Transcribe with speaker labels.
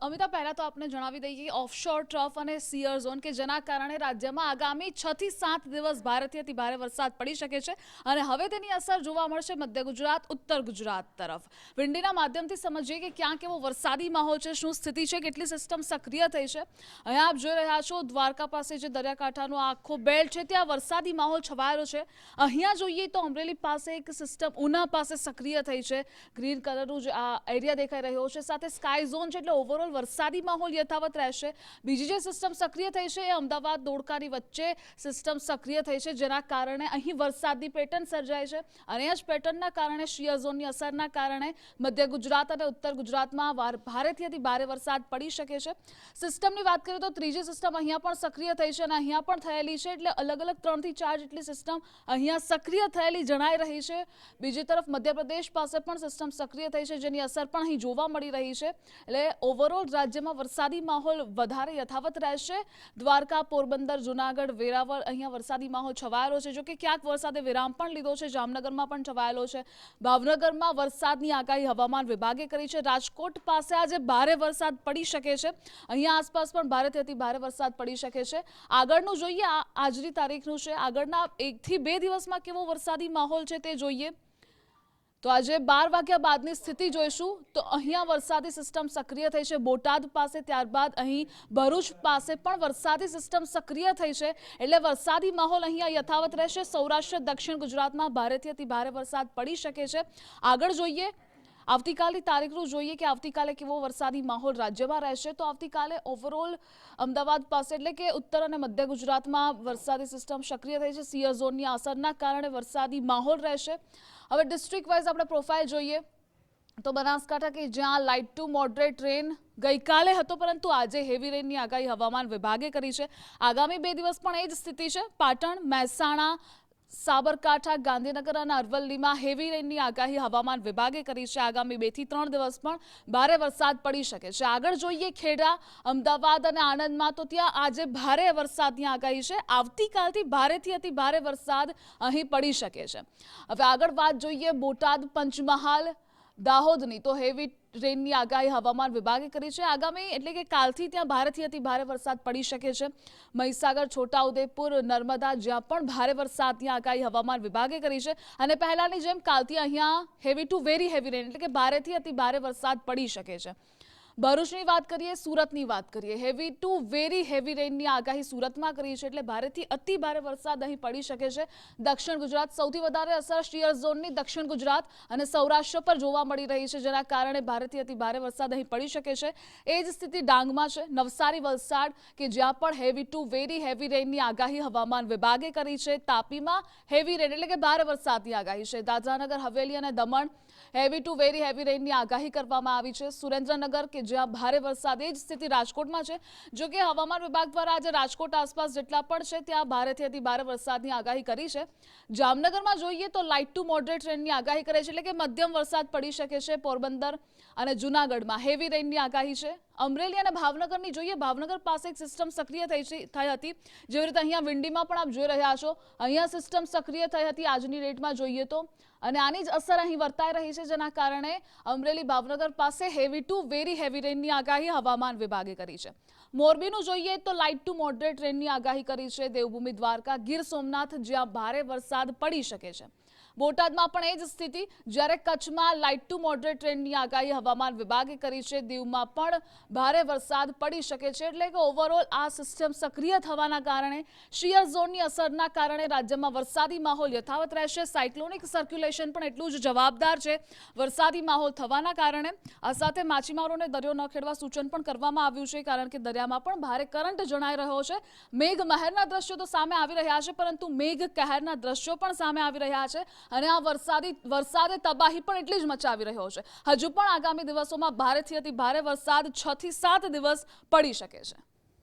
Speaker 1: અમિતા પહેલા તો આપને જણાવી દઈએ કે ઓફશોર ટ્રફ અને સિયર ઝોન કે જેના કારણે રાજ્યમાં આગામી છ થી સાત દિવસ ભારેથી અતિ ભારે વરસાદ પડી શકે છે અને હવે તેની અસર જોવા મળશે મધ્ય ગુજરાત, ઉત્તર ગુજરાત તરફ. વિંડીના માધ્યમથી સમજીએ કે ક્યાં કેવો વરસાદી માહોલ છે, શું સ્થિતિ છે, કેટલી સિસ્ટમ સક્રિય થઈ છે. અહીંયા આપ જોઈ રહ્યા છો દ્વારકા પાસે જે દરિયાકાંઠાનો આખો બેલ્ટ છે, ત્યાં વરસાદી માહોલ છવાયેલો છે. અહીંયા જોઈએ તો અમરેલી પાસે એક સિસ્ટમ ઉના પાસે સક્રિય થઈ છે. ગ્રીન કલરનું જે આ એરિયા દેખાઈ રહ્યો છે, સાથે સ્કાય ઝોન છે, એટલે ઓવરઓલ વરસાદી માહોલ યથાવત રહેશે. બીજી જે સિસ્ટમ સક્રિય થઈ છે એ અમદાવાદ દોડકારી વચ્ચે સિસ્ટમ સક્રિય થઈ છે, જેના કારણે અહીં વરસાદની પેટર્ન સર્જાય છે. અને આ જ પેટર્નના કારણે શિયર ઝોનની અસરના કારણે મધ્ય ગુજરાત અને ઉત્તર ગુજરાતમાં ભારેથી અતિ ભારે વરસાદ પડી શકે છે. સિસ્ટમની વાત કરીએ તો ત્રીજી સિસ્ટમ અહીંયા પણ સક્રિય થઈ છે અને અહીંયા પણ થયેલી છે, એટલે અલગ અલગ ત્રણથી ચાર જેટલી સિસ્ટમ અહીંયા સક્રિય થયેલી જણાઈ રહી છે. બીજી તરફ મધ્યપ્રદેશ પાસે પણ સિસ્ટમ સક્રિય થઈ છે, જેની અસર પણ અહીં જોવા મળી રહી છે. એટલે ઓવરઓલ રાજ્યમાં વરસાદી માહોલ વધારે યથાવત રહેશે. દ્વારકા, પોરબંદર, જુનાગઢ, વેરાવળ, અહીંયા વરસાદી માહોલ છવાયેલો છે. જોકે ક્યાંક વરસાદે વિરામ પણ લીધો છે, જામનગરમાં પણ છવાયેલો છે. ભાવનગરમાં વરસાદની આગાહી હવામાન વિભાગે કરી છે. રાજકોટ પાસે આજે ભારે વરસાદ પડી શકે છે. અહીંયા આસપાસ પણ ભારેથી અતિ ભારે વરસાદ પડી શકે છે. આગળનું જોઈએ આજની તારીખનું છે. આગળના એકથી બે દિવસમાં કેવો વરસાદી માહોલ છે તે જોઈએ. તો આજે બાર વાગ્યા બાદની સ્થિતિ જોઈશું. તો અહીંયા વરસાદી સિસ્ટમ સક્રિય થઈ છે. બોટાદ પાસે ત્યારબાદ અહીં ભરૂચ પાસે પણ વરસાદી સિસ્ટમ સક્રિય થઈ છે. એટલે વરસાદી માહોલ અહીંયા યથાવત રહેશે. સૌરાષ્ટ્ર, દક્ષિણ ગુજરાતમાં ભારેથી અતિ ભારે વરસાદ પડી શકે છે. આગળ જોઈએ આવતીકાલની તારીખનું જોઈએ કે આવતીકાલે કેવો વરસાદી માહોલ રાજ્યમાં રહેશે. તો આવતીકાલે ઓવરઓલ અમદાવાદ પાસે એટલે કે ઉત્તર અને મધ્ય ગુજરાતમાં વરસાદી સિસ્ટમ સક્રિય થઈ છે. સિયર ઝોનની અસરના કારણે વરસાદી માહોલ રહેશે. હવે ડિસ્ટ્રિક્ટ વાઇઝ આપણે પ્રોફાઇલ જોઈએ. તો બનાસકાંઠા કે જ્યાં લાઇટ ટુ મોડરેટ રેન ગઈકાલે હતો, પરંતુ આજે હેવી રેનની આગાહી હવામાન વિભાગે કરી છે. આગામી બે દિવસ પણ એ જ સ્થિતિ છે. પાટણ, મહેસાણા સાબરકાંઠા, ગાંધીનગર અને અરવલ્લીમાં હેવી રેનની આગાહી હવામાન વિભાગે કરી છે. આગામી બેથી ત્રણ દિવસ પણ ભારે વરસાદ પડી શકે છે. આગળ જોઈએ ખેડા, અમદાવાદ અને આણંદમાં તો ત્યાં આજે ભારે વરસાદની આગાહી છે. આવતીકાલથી ભારેથી અતિ ભારે વરસાદ અહીં પડી શકે છે. હવે આગળ વાત જોઈએ બોટાદ, પંચમહાલ, દાહોદની. તો હેવી રેનની આગાહી હવામાન વિભાગે કરી છે. આગામી એટલે કે કાલથી ત્યાં ભારેથી અતિ ભારે વરસાદ પડી શકે છે. મહીસાગર, છોટાઉદેપુર, નર્મદા જ્યાં પણ ભારે વરસાદની આગાહી હવામાન વિભાગે કરી છે. અને પહેલાંની જેમ કાલથી અહીંયા heavy to very heavy rain એટલે કે ભારેથી અતિ ભારે વરસાદ પડી શકે છે. ભરૂચની વાત કરીએ, સુરતની વાત કરીએ. હેવી ટુ વેરી હેવી રેનની આગાહી સુરતમાં કરી છે એટલે ભારેથી અતિ ભારે વરસાદ અહીં પડી શકે છે. દક્ષિણ ગુજરાત સૌથી વધારે અસર શિયર ઝોનની દક્ષિણ ગુજરાત અને સૌરાષ્ટ્ર પર જોવા મળી રહી છે, જેના કારણે ભારેથી અતિ ભારે વરસાદ અહીં પડી શકે છે. એ જ સ્થિતિ ડાંગમાં છે. નવસારી, વલસાડ કે જ્યાં પણ હેવી ટુ વેરી હેવી રેનની આગાહી હવામાન વિભાગે કરી છે. તાપીમાં હેવી રેન એટલે કે ભારે વરસાદની આગાહી છે. દાદરાનગર, હવેલી અને Daman heavy to very heavy રેનની આગાહી કરવામાં આવી છે. સુરેન્દ્રનગર કે જ્યાં ભારે વરસાદ જ સ્થિતિ રાજકોટમાં છે. જો કે હવામાન વિભાગ દ્વારા આજે રાજકોટ આસપાસ જેટલા પણ છે, ત્યાં ભારેથી અતિ ભારે વરસાદની આગાહી કરી છે. જામનગરમાં જોઈએ તો લાઇટ ટુ મોડરેટ રેનની આગાહી કરે છે, એટલે કે મધ્યમ વરસાદ પડી શકે છે પોરબંદર અને જુનાગઢમાં. હેવી રેનની આગાહી છે. અમરેલી અને ભાવનગરની જોઈએ, ભાવનગર પાસે એક સિસ્ટમ સક્રિય થઈ થઈ હતી. જેવી રીતે અહીંયા વિંડીમાં પણ આપ જોઈ રહ્યા છો, અહીંયા સિસ્ટમ સક્રિય થઈ હતી આજની ડેટમાં જોઈએ તો. અને આની જ અસર અહીં વર્તાઈ રહી છે, જેના કારણે અમરેલી ભાવનગર પાસે હેવી ટુ વેરી હેવી રેનની આગાહી હવામાન વિભાગે કરી છે. મોરબીનું જોઈએ તો લાઇટ ટુ મોડરેટ રેનની આગાહી કરી છે. દેવભૂમિ દ્વારકા ગીર સોમનાથ જ્યાં ભારે વરસાદ પડી શકે છે. બોટાદમાં પણ એ જ સ્થિતિ. જ્યારે કચ્છમાં લાઇટ ટુ મોડરેટ ટ્રેન્ડની આગાહી હવામાન વિભાગે કરી છે, દીવમાં પણ ભારે વરસાદ પડી શકે છે. એટલે કે ઓવરઓલ આ સિસ્ટમ સક્રિય થવાના કારણે શિયર ઝોનની અસરના કારણે રાજ્યમાં વરસાદી માહોલ યથાવત રહેશે. સાયક્લોનિક સર્ક્યુલેશન પણ એટલું જ જવાબદાર છે. વરસાદી માહોલ થવાના કારણે આ સાથે માછીમારોને દરિયો ન ખેડવા સૂચન પણ કરવામાં આવ્યું છે, કારણ કે દરિયામાં પણ ભારે કરંટ જણાઈ રહ્યો છે. મેઘ મહેરના દ્રશ્યો તો સામે આવી રહ્યા છે, પરંતુ મેઘ કહેરના દ્રશ્યો પણ સામે આવી રહ્યા છે. અને આ વરસાદી, વરસાદે તબાહી પણ એટલી જ મચાવી રહ્યો છે. હજુ પણ આગામી દિવસોમાં ભારેથી અતિ ભારે વરસાદ છ થી સાત દિવસ પડી શકે છે.